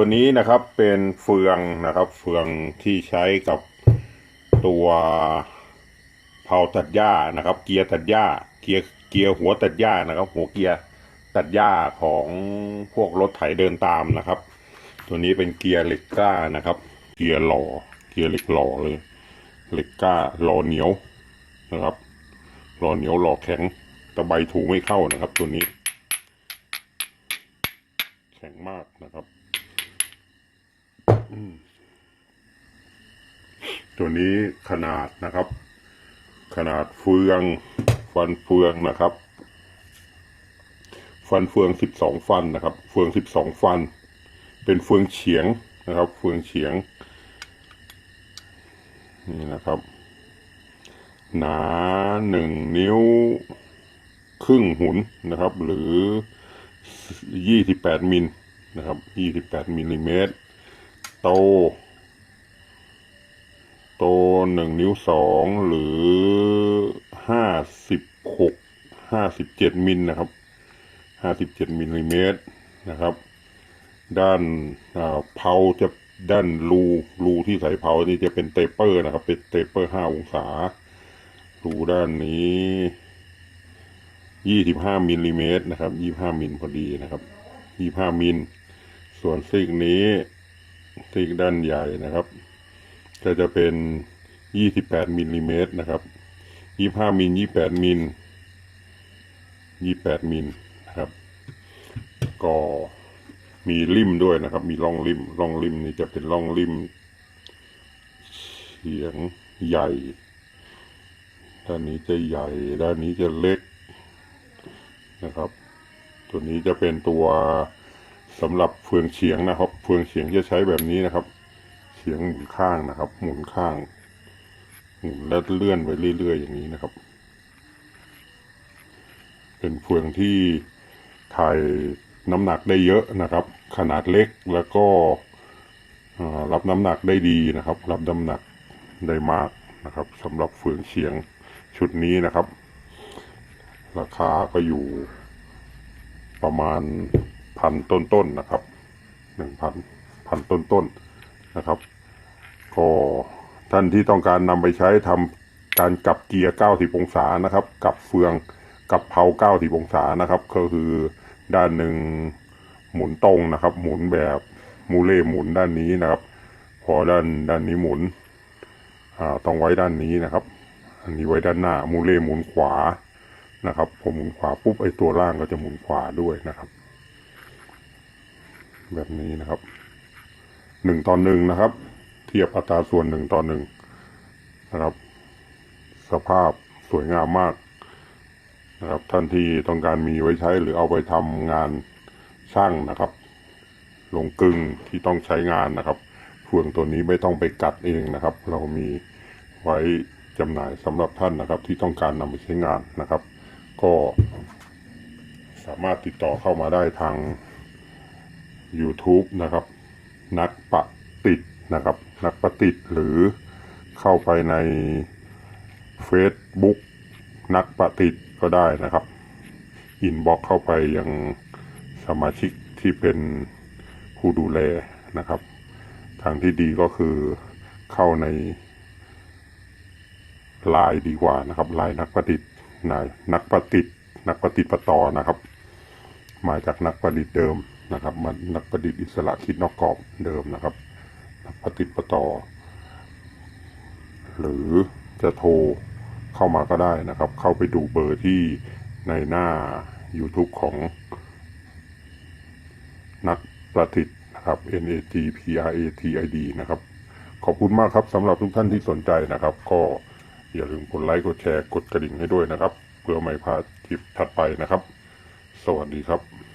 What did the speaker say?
ตัวนี้นะครับเป็นเฟืองนะครับเฟืองที่ใช้กับตัวเผาตัดหญ้านะครับ เกียร์ตัดหญ้าเกียร์เกียร์หัวตัดหญ้านะครับ หัวเกียร์ตัดหญ้าของพวกรถไถเดินตามนะครับ ตัวนี้เป็นเกียร์เหล็กกล้านะครับ เกียร์หล่อเกียร์เหล็กหล่อเลยเหล็กกล้าหล่อเหนียวนะครับหล่อเหนียวหล่อแข็งตะไบถูไม่เข้านะครับ ตัวนี้ แข็งมากนะครับ ตัวนี้ขนาดนะครับ ขนาดเฟือง ฟันเฟืองนะครับ ฟันเฟืองสิบสองฟันนะครับ เฟืองสิบสองฟัน เป็นเฟืองเฉียงนะครับ เฟืองเฉียง นี่นะครับ หนาหนึ่งนิ้วครึ่งหุนนะครับ หรือยี่สิบแปดมิลนะครับยี่สิบแปดมิลลิเมตร โต โตหนึ่งนิ้วสองหรือห้าสิบหกห้าสิบเจ็ดมิลนะครับห้าสิบเจ็ดมิลลิเมตรนะครับ ด้านเผาจะด้านรูรูที่ใส่เผานี่จะเป็นเตเปอร์นะครับ เป็นเตเปอร์ห้าองศา รูด้านนี้ยี่สิบห้ามิลลิเมตรนะครับยี่ห้ามิลพอดีนะครับยี่ห้ามิล ส่วนซีกนี้ ซีกด้านใหญ่นะครับ ก็จะเป็นยี่สิบแปดมิลลิเมตรนะครับยี่ห้ามิลยี่แปดมิลยี่แปดมิลนะครับก็มีริมด้วยนะครับ มีร่องริมร่องริมนี่จะเป็นร่องริมเฉียงใหญ่ ด้านนี้จะใหญ่ ด้านนี้จะเล็กนะครับ ตัวนี้จะเป็นตัว สำหรับเฟืองเฉียงนะครับ เฟืองเฉียงจะใช้แบบนี้นะครับ เฉียงหมุนข้างนะครับ หมุนข้าง หมุนแล้วเลื่อนไปเรื่อยๆอย่างนี้นะครับ เป็นเฟืองที่ถ่ายน้ำหนักได้เยอะนะครับ ขนาดเล็กแล้วก็รับน้ำหนักได้ดีนะครับ รับน้ำหนักได้มากนะครับสำหรับเฟืองเฉียงชุดนี้นะครับ ราคาก็อยู่ประมาณ พันต้นๆนะครับหนึ่งพันพันต้นๆนะครับก็ท่านที่ต้องการนำไปใช้ทำการกลับเกียร์ 90 องศานะครับกลับเฟืองกลับเผา90 องศานะครับ ก็คือด้านหนึ่งหมุนตรงนะครับ หมุนแบบมูเล่หมุนด้านนี้นะครับ พอด้านด้านนี้หมุนอ่าต้องไว้ด้านนี้นะครับ อันนี้ไว้ด้านหน้ามูเล่หมุนขวานะครับผมหมุนขวาปุ๊บไอตัวล่างก็จะหมุนขวาด้วยนะครับ แบบนี้นะครับหนึ่งต่อหนึ่งนะครับ เทียบอัตราส่วนหนึ่งต่อหนึ่งนะครับ สภาพสวยงามมากนะครับ ท่านที่ต้องการมีไว้ใช้หรือเอาไปทำงานช่างนะครับ ลงกึ่งที่ต้องใช้งานนะครับเฟืองตัวนี้ไม่ต้องไปกัดเองนะครับ เรามีไว้จำหน่ายสำหรับท่านนะครับ ที่ต้องการนำไปใช้งานนะครับ ก็สามารถติดต่อเข้ามาได้ทาง YouTube นะครับ นักปะติดนะครับ นักปะติดหรือเข้าไปใน Facebook นักปะติดก็ได้นะครับ อินบ็อกเข้าไปยังสมาชิกที่เป็นผู้ดูแลนะครับ ทางที่ดีก็คือเข้าในไลน์ดีกว่านะครับไลน์นักประดิษฐ์นายนักประดิษฐ์นักประดิษฐ์ประต่อนะครับ มาจากนักประดิษฐ์เดิม นะครับมันนักประดิษฐ์อิสระคิดนอกกรอบเดิมนะครับประดิประต่อ หรือจะโทรเข้ามาก็ได้นะครับ เข้าไปดูเบอร์ที่ในหน้า YouTube ของ นักประดิษฐ์นะครับ N A G P R A T I D นะครับ ขอบคุณมากครับสำหรับทุกท่านที่สนใจนะครับ ก็อย่าลืมกดไลค์กดแชร์กดกระดิ่งให้ด้วยนะครับ เพื่อไม่พลาดคลิปถัดไปนะครับ สวัสดีครับ